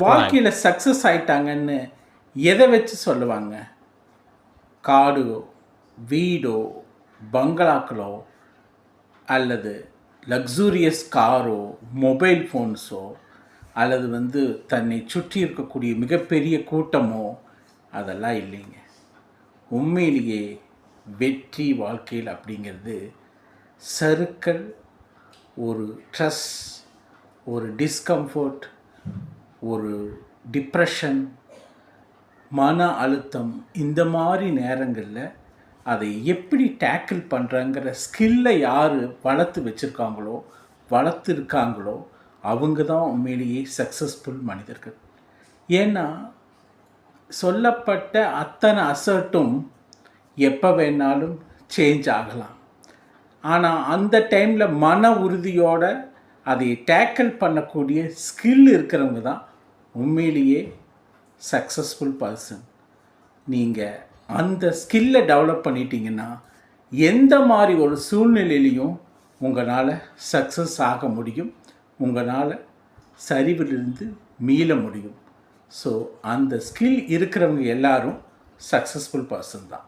வாழ்க்கையில் சக்ஸஸ் ஆயிட்டாங்கன்னு எதை வச்சு சொல்லுவாங்க? காடோ வீடோ பங்களாக்களோ அல்லது லக்ஸூரியஸ் காரோ மொபைல் ஃபோன்ஸோ அல்லது வந்து தன்னை சுற்றி இருக்கக்கூடிய மிகப்பெரிய கூட்டமோ அதெல்லாம் இல்லைங்க. உண்மையிலேயே வெற்றி வாழ்க்கையில் அப்படிங்கிறது சறுக்கல் ஒரு ட்ரெஸ் ஒரு டிஸ்கம்ஃபர்ட் ஒரு டிப்ரெஷன் மன அழுத்தம் இந்த மாதிரி நேரங்களில் அதை எப்படி டேக்கிள் பண்ணுறாங்கிற ஸ்கில்லை யார் வளர்த்து வச்சுருக்காங்களோ வளர்த்துருக்காங்களோ அவங்க தான் உண்மையிலேயே சக்ஸஸ்ஃபுல் மனிதர்கள். ஏன்னா சொல்லப்பட்ட அத்தனை அசர்ட்டும் எப்போ வேணாலும் சேஞ்ச் ஆகலாம். ஆனால் அந்த டைமில் மன உறுதியோடு அதை டேக்கிள் பண்ணக்கூடிய ஸ்கில் இருக்கிறவங்க தான் உண்மையிலேயே சக்ஸஸ்ஃபுல் பர்சன் நீங்கள் அந்த ஸ்கில்லை டெவலப் பண்ணிட்டீங்கன்னா எந்த மாதிரி ஒரு சூழ்நிலையிலையும் உங்களால் சக்ஸஸ் ஆக முடியும். உங்களால் சரிவிலிருந்து மீள முடியும். ஸோ அந்த ஸ்கில் இருக்கிறவங்க எல்லாரும் சக்ஸஸ்ஃபுல் பர்சன் தான்.